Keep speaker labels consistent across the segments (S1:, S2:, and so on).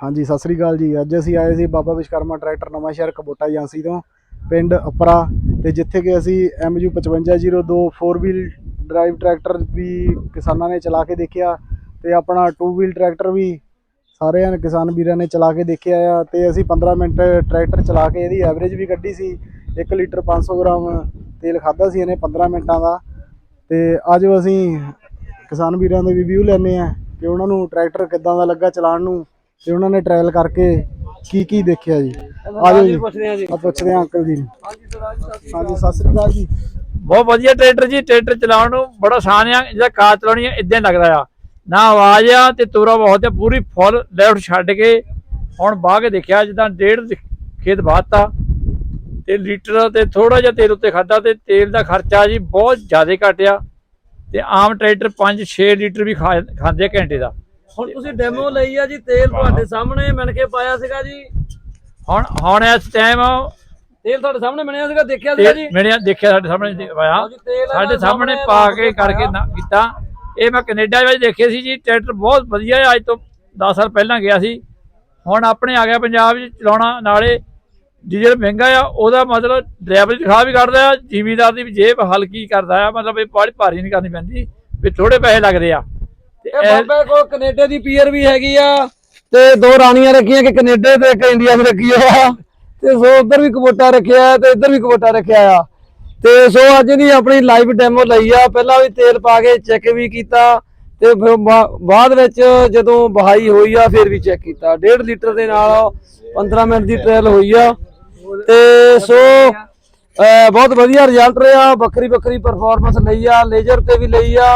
S1: ਹਾਂਜੀ, ਸਤਿ ਸ੍ਰੀ ਅਕਾਲ ਜੀ। ਅੱਜ ਅਸੀਂ ਆਏ ਸੀ ਬਾਬਾ ਵਿਸ਼ਕਰਮਾ ਟਰੈਕਟਰ ਨਵਾਂ ਸ਼ਹਿਰ ਕਬੋਟਾ ਏਜੰਸੀ ਤੋਂ, ਪਿੰਡ ਅਪਰਾ, ਤੇ ਜਿੱਥੇ ਕਿ ਅਸੀਂ MU 5502 4 ਵੀਲ ਡਰਾਈਵ ਟਰੈਕਟਰ ਵੀ ਕਿਸਾਨਾਂ ਨੇ ਚਲਾ ਕੇ ਦੇਖਿਆ, ਤੇ ਆਪਣਾ 2 ਵੀਲ ਟਰੈਕਟਰ ਵੀ ਸਾਰਿਆਂ ਨੇ, ਕਿਸਾਨ ਵੀਰਾਂ ਨੇ ਚਲਾ ਕੇ ਦੇਖਿਆ ਆ, ਤੇ ਅਸੀਂ 15 ਮਿੰਟ ਟਰੈਕਟਰ ਚਲਾ ਕੇ ਇਹਦੀ ਐਵਰੇਜ ਵੀ ਕੱਢੀ ਸੀ 1 ਲੀਟਰ 500 ਗ੍ਰਾਮ ਤੇਲ ਖਾਦਾ ਸੀ ਇਹਨੇ 15 ਮਿੰਟਾਂ ਦਾ, ਤੇ ਅੱਜ ਅਸੀਂ ਕਿਸਾਨ ਵੀਰਾਂ ਦੇ ਰਿਵਿਊ ਲੈਣੇ ਆ ਕਿ ਉਹਨਾਂ ਨੂੰ ਟਰੈਕਟਰ ਕਿੱਦਾਂ ਦਾ ਲੱਗਾ ਚਲਾਉਣ ਨੂੰ। ਤੇ ਉਹਨਾਂ ਨੇ ਟ੍ਰਾਇਲ ਕਰਕੇ ਕੀ ਕੀ ਦੇਖਿਆ ਜੀ? ਆਜੋ ਜੀ।
S2: ਪੁੱਛਦੇ ਆ ਜੀ।
S1: ਆ ਪੁੱਛਦੇ ਆ ਅੰਕਲ ਜੀ।
S2: ਹਾਂਜੀ
S1: ਸਤਿ ਸ੍ਰੀ ਅਕਾਲ। ਜੀ।
S3: ਬਹੁਤ ਵਧੀਆ ਟਰੈਕਟਰ ਜੀ ਟਰੈਕਟਰ ਚਲਾਉਣ ਨੂੰ ਬੜਾ ਆਸਾਨ ਆ ਜਿਹੜਾ ਕਾਰ ਚਲਾਉਣੀ ਆ ਇਦਾਂ ਲੱਗਦਾ ਆ। ਨਾ ਆਵਾਜ਼ ਆ ਤੇ ਤੋਰਾ ਬਹੁਤ ਆ ਪੂਰੀ ਫੁੱਲ ਲੈਫਟ ਛੱਡ ਕੇ ਹੁਣ ਬਾਹ ਕੇ ਦੇਖਿਆ ਜਿੱਦਾਂ ਡੇਢ ਖੇਤ ਬਾਤਾ ਤੇ ਲੀਟਰ ਤੇ ਥੋੜਾ ਜਿਹਾ ਤੇਲ ਉੱਤੇ ਖਾਦਾ ਤੇ ਤੇਲ ਦਾ ਖਰਚਾ ਜੀ ਬਹੁਤ ਜ਼ਿਆਦਾ ਘਟਿਆ। ਤੇ ਆਮ ਟਰੈਕਟਰ 5-6 ਲੀਟਰ ਵੀ ਖਾ- ਖਾਂਦੇ ਘੰਟੇ ਦਾ।
S2: ਹੁਣ ਤੁਸੀਂ ਡੈਮੋ ਲਈ ਆ ਜੀ ਤੇਲ ਤੁਹਾਡੇ ਸਾਹਮਣੇ ਮਿਣ ਕੇ ਪਾਇਆ ਸੀਗਾ ਜੀ।
S3: ਹੁਣ ਹੁਣ ਇਸ ਟਾਈਮ
S2: ਤੇਲ ਤੁਹਾਡੇ ਸਾਹਮਣੇ ਮਿਣਿਆ ਸੀਗਾ ਦੇਖਿਆ ਸੀਗਾ ਜੀ?
S3: ਮੇਰੇ ਦੇਖਿਆ ਸਾਡੇ ਸਾਹਮਣੇ
S2: ਇਹਨਾਂ
S3: ਸਾਡੇ ਸਾਹਮਣੇ ਪਾ ਕੇ ਕਰਕੇ ਨਾ ਕੀਤਾ। ਇਹ ਮੈਂ ਕੈਨੇਡਾ ਵਿੱਚ ਦੇਖੇ ਸੀ ਜੀ ਟਰੈਕਟਰ ਬਹੁਤ ਵਧੀਆ ਹੈ ਅੱਜ ਤੋਂ 10 ਸਾਲ ਪਹਿਲਾਂ ਗਿਆ ਸੀ। ਹੁਣ ਆਪਣੇ ਆ ਗਿਆ ਪੰਜਾਬ ਵਿੱਚ ਚਲਾਉਣਾ ਨਾਲੇ ਡੀਜ਼ਲ ਮਹਿੰਗਾ ਆ ਉਹਦਾ ਮਤਲਬ ਡਰਾਈਵਰ ਦੀ ਤਨਖਾਹ ਵੀ ਕੱਢਦਾ ਆ ਜ਼ਿਮੀਦਾਰ ਦੀ ਵੀ ਜੇਬ ਹਲਕੀ ਕਰਦਾ ਆ ਮਤਲਬ ਇਹ ਬੜੀ ਭਾਰੀ ਨਹੀਂ ਕਰਨੀ ਪੈਂਦੀ ਵੀ ਥੋੜੇ ਪੈਸੇ ਲੱਗਦੇ ਆ।
S2: ਇਹ ਬਾਬੇ ਕੋਲ ਕੈਨੇਡਾ ਦੀ ਪੀਅਰ ਵੀ ਹੈਗੀ ਆ। ਤੇ ਦੋ ਰਾਣੀਆਂ ਰੱਖੀਆਂ ਕਿ ਕੈਨੇਡਾ ਤੇ ਇੱਕ ਇੰਡੀਆ 'ਚ ਰੱਖੀ ਆ। ਤੇ ਸੋ ਉਧਰ ਵੀ ਕਬੋਟਾ ਰੱਖਿਆ ਤੇ ਇੱਧਰ ਵੀ ਕਬੋਟਾ ਰੱਖਿਆ ਆ। ਤੇ ਸੋ ਅੱਜ ਦੀ ਆਪਣੀ ਲਾਈਵ ਡੈਮੋ ਲਈ ਆ। ਪਹਿਲਾਂ ਵੀ ਤੇਲ ਪਾ ਕੇ ਚੈੱਕ ਵੀ ਕੀਤਾ ਤੇ ਫਿਰ ਬਾਅਦ ਵਿੱਚ ਜਦੋਂ ਬਹਾਈ ਹੋਈ ਆ ਫਿਰ ਵੀ ਚੈੱਕ ਕੀਤਾ। 1.5 ਲੀਟਰ ਦੇ ਨਾਲ 15 ਮਿੰਟ ਦੀ ਟ੍ਰਾਇਲ ਹੋਈ ਆ। ਤੇ ਸੋ ਬਹੁਤ ਵਧੀਆ ਰਿਜ਼ਲਟ ਰਿਹਾ। ਵੱਖਰੀ ਵੱਖਰੀ ਪਰਫਾਰਮੈਂਸ ਲਈ ਆ। ਲੇਜ਼ਰ ਤੇ ਵੀ ਲਈ ਆ।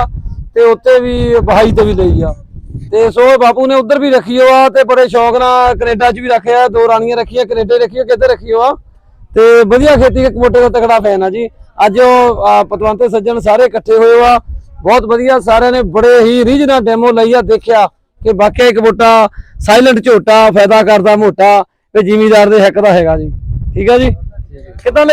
S2: ਤੇ ਉੱਤੇ ਵੀ ਬਹਾਈ ਤੇ ਵੀ ਲਈ ਆ। ਤੇ ਸੋ ਬਾਪੂ ਨੇ ਉਧਰ ਵੀ ਰੱਖੀ ਹੋ ਤੇ ਬੜੇ ਸ਼ੌਕ ਨਾਲ ਕੈਨੇਡਾ 'ਚ ਵੀ ਰੱਖਿਆ ਦੋ ਰਾਣੀਆਂ ਰੱਖੀਆਂ ਕੈਨੇਡਾ ਰੱਖੀਆਂ ਕਿੱਧਰ ਰੱਖੀ ਹੋ ਤੇ ਵਧੀਆ ਖੇਤੀ ਕਬੋਟੇ ਦਾ ਤਕੜਾ ਫੈਨ ਆ ਜੀ। ਅੱਜ ਉਹ ਆ, ਪਤਵੰਤੇ ਸੱਜਣ ਸਾਰੇ ਇਕੱਠੇ ਹੋਏ ਆ ਬਹੁਤ ਵਧੀਆ ਸਾਰਿਆਂ ਨੇ ਬੜੇ ਹੀ ਰੀਝ ਨਾਲ ਡੈਮੋ ਲਈ ਆ ਦੇਖਿਆ ਕਿ ਵਾਕਿਆ ਇੱਕ ਬੂਟਾ ਸਾਇਲੈਂਟ ਝੋਟਾ ਫਾਇਦਾ ਕਰਦਾ ਮੋਟਾ ਤੇ ਜ਼ਿਮੀਦਾਰ ਦੇ ਹੱਕ ਦਾ ਹੈਗਾ ਜੀ। ਠੀਕ ਆ ਜੀ? ਕਿਦਾਂ